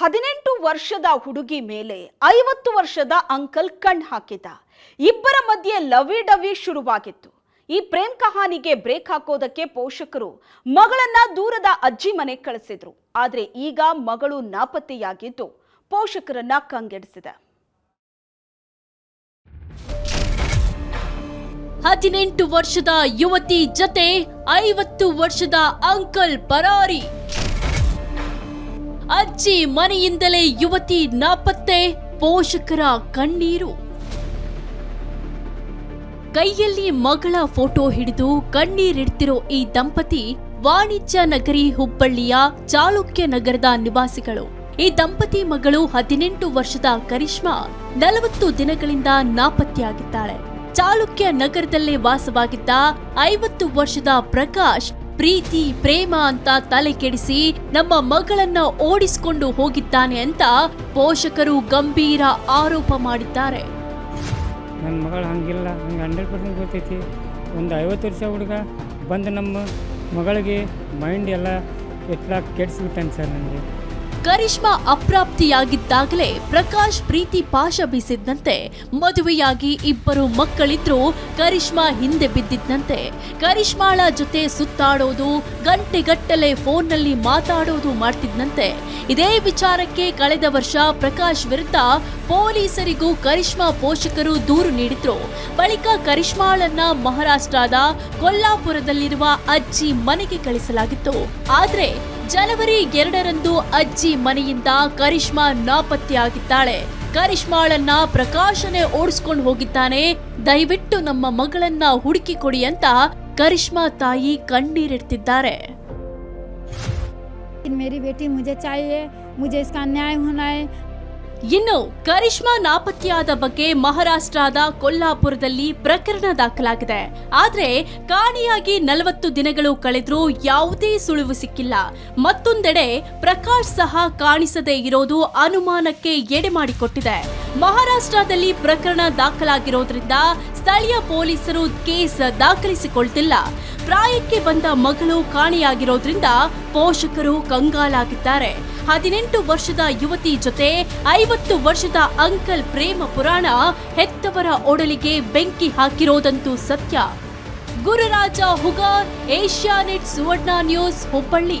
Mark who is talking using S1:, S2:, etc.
S1: ಹದಿನೆಂಟು ವರ್ಷದ ಹುಡುಗಿ ಮೇಲೆ ಐವತ್ತು ವರ್ಷದ ಅಂಕಲ್ ಕಣ್ ಹಾಕಿದ. ಇಬ್ಬರ ಮಧ್ಯೆ ಲವಿ ಡವಿ ಶುರುವಾಗಿತ್ತು. ಈ ಪ್ರೇಮ್ ಕಹಾನಿಗೆ ಬ್ರೇಕ್ ಹಾಕೋದಕ್ಕೆ ಪೋಷಕರು ಮಗಳನ್ನ ದೂರದ ಅಜ್ಜಿ ಮನೆ ಕಳಿಸಿದ್ರು. ಆದ್ರೆ ಈಗ ಮಗಳು ನಾಪತ್ತೆಯಾಗಿದ್ದು ಪೋಷಕರನ್ನ ಕಂಗೆಡಿಸಿದೆ.
S2: ಹದಿನೆಂಟು ವರ್ಷದ ಯುವತಿ ಜತೆ ಐವತ್ತು ವರ್ಷದ ಅಂಕಲ್ ಪರಾರಿ. ಅಜ್ಜಿ ಮನೆಯಿಂದಲೇ ಯುವತಿ ನಾಪತ್ತೆ, ಪೋಷಕರ ಕಣ್ಣೀರು. ಕೈಯಲ್ಲಿ ಮಗಳ ಫೋಟೋ ಹಿಡಿದು ಕಣ್ಣೀರಿಡ್ತಿರೋ ಈ ದಂಪತಿ ವಾಣಿಜ್ಯ ನಗರಿ ಹುಬ್ಬಳ್ಳಿಯ ಚಾಲುಕ್ಯ ನಗರದ ನಿವಾಸಿಗಳು. ಈ ದಂಪತಿ ಮಗಳು ಹದಿನೆಂಟು ವರ್ಷದ ಕರಿಷ್ಮಾ ನಲವತ್ತು ದಿನಗಳಿಂದ ನಾಪತ್ತೆಯಾಗಿದ್ದಾಳೆ ಚಾಲುಕ್ಯ ನಗರದಲ್ಲೇ ವಾಸವಾಗಿದ್ದ ಐವತ್ತು ವರ್ಷದ ಪ್ರಕಾಶ್ ಪ್ರೀತಿ, ಪ್ರೇಮ ಅಂತ ತಲೆ ಕೆಡಿಸಿ ನಮ್ಮ ಮಗಳನ್ನ ಓಡಿಸಿಕೊಂಡು ಹೋಗಿದ್ದಾನೆ ಅಂತ ಪೋಷಕರು ಗಂಭೀರ ಆರೋಪ ಮಾಡಿದ್ದಾರೆ.
S3: ನನ್ನ ಮಗಳು ಹಂಗಿಲ್ಲ ಹಂಗೆ ಹಂಡ್ರೆಡ್ ಪರ್ಸೆಂಟ್ ಗೊತ್ತೈತಿ. ಒಂದು ಐವತ್ತು ವರ್ಷ ಹುಡುಗ ಬಂದು ನಮ್ಮ ಮಗಳಿಗೆ ಮೈಂಡ್ ಎಲ್ಲ ಎಟ್ಲ ಕೆಡಿಸ್ಬಿಟ್ಟಾನೆ ಸರ್ ನನಗೆ
S2: ಕರಿಷ್ಮಾ ಅಪ್ರಾಪ್ತಿಯಾಗಿದ್ದಾಗಲೇ ಪ್ರಕಾಶ್ ಪ್ರೀತಿ ಪಾಶ ಬೀಸಿದ್ದಂತೆ ಮದುವೆಯಾಗಿ ಇಬ್ಬರು ಮಕ್ಕಳಿದ್ರು ಕರಿಷ್ಮಾ ಹಿಂದೆ ಬಿದ್ದಿದ್ದಂತೆ ಕರಿಷ್ಮಾಳ ಜೊತೆ ಸುತ್ತಾಡೋದು, ಗಂಟೆಗಟ್ಟಲೆ ಫೋನ್ನಲ್ಲಿ ಮಾತಾಡೋದು ಮಾಡ್ತಿದ್ದಂತೆ ಇದೇ ವಿಚಾರಕ್ಕೆ ಕಳೆದ ವರ್ಷ ಪ್ರಕಾಶ್ ವಿರುದ್ಧ ಪೊಲೀಸರಿಗೂ ಕರಿಷ್ಮಾ ಪೋಷಕರು ದೂರು ನೀಡಿದ್ರು. ಬಳಿಕ ಕರಿಷ್ಮಾಳನ್ನ ಮಹಾರಾಷ್ಟ್ರದ ಕೊಲ್ಲಾಪುರದಲ್ಲಿರುವ ಅಜ್ಜಿ ಮನೆಗೆ ಕಳಿಸಲಾಗಿತ್ತು. ಆದ್ರೆ ಜನವರಿ ಎರಡರಂದು ಅಜ್ಜಿ ಮನೆಯಿಂದ ಕರಿಷ್ಮಾ ನಾಪತ್ತೆಯಾಗಿದ್ದಾಳೆ ಕರಿಷ್ಮಾಳನ್ನ ಪ್ರಕಾಶನೇ ಓಡಿಸ್ಕೊಂಡು ಹೋಗಿದ್ದಾನೆ ದಯವಿಟ್ಟು ನಮ್ಮ ಮಗಳನ್ನ ಹುಡುಕಿ ಕೊಡಿ ಅಂತ ಕರಿಷ್ಮಾ ತಾಯಿ ಕಣ್ಣೀರಿಡ್ತಿದ್ದಾರೆ
S4: मेरी बेटी मुझे चाहिए मुझे इसका न्याय होना है
S2: ಇನ್ನು ಕರಿಷ್ಮಾ ನಾಪತ್ತೆಯಾದ ಬಗ್ಗೆ ಮಹಾರಾಷ್ಟ್ರದ ಕೊಲ್ಲಾಪುರದಲ್ಲಿ ಪ್ರಕರಣ ದಾಖಲಾಗಿದೆ. ಆದರೆ ಕಾಣೆಯಾಗಿ ನಲವತ್ತು ದಿನಗಳು ಕಳೆದರೂ ಯಾವುದೇ ಸುಳಿವು ಸಿಕ್ಕಿಲ್ಲ. ಮತ್ತೊಂದೆಡೆ ಪ್ರಕಾಶ್ ಸಹ ಕಾಣಿಸದೇ ಇರೋದು ಅನುಮಾನಕ್ಕೆ ಎಡೆ ಮಾಡಿಕೊಟ್ಟಿದೆ. ಮಹಾರಾಷ್ಟ್ರದಲ್ಲಿ ಪ್ರಕರಣ ದಾಖಲಾಗಿರೋದ್ರಿಂದ ಸ್ಥಳೀಯ ಪೊಲೀಸರು ಕೇಸ್ ದಾಖಲಿಸಿಕೊಳ್ತಿಲ್ಲ. ಪ್ರಾಯಕ್ಕೆ ಬಂದ ಮಗಳು ಕಾಣೆಯಾಗಿರೋದ್ರಿಂದ ಪೋಷಕರು ಕಂಗಾಲಾಗಿದ್ದಾರೆ. ಹದಿನೆಂಟು ವರ್ಷದ ಯುವತಿ ಜೊತೆ ಐವತ್ತು ವರ್ಷದ ಅಂಕಲ್ ಪ್ರೇಮ ಪುರಾಣ ಹೆತ್ತವರ ಒಡಲಿಗೆ ಬೆಂಕಿ ಹಾಕಿರೋದಂತೂ ಸತ್ಯ. ಗುರುರಾಜ ಹುಗಾರ್ ಏಷ್ಯಾನೆಟ್ ಸುವರ್ಣ ನ್ಯೂಸ್, ಹುಬ್ಬಳ್ಳಿ.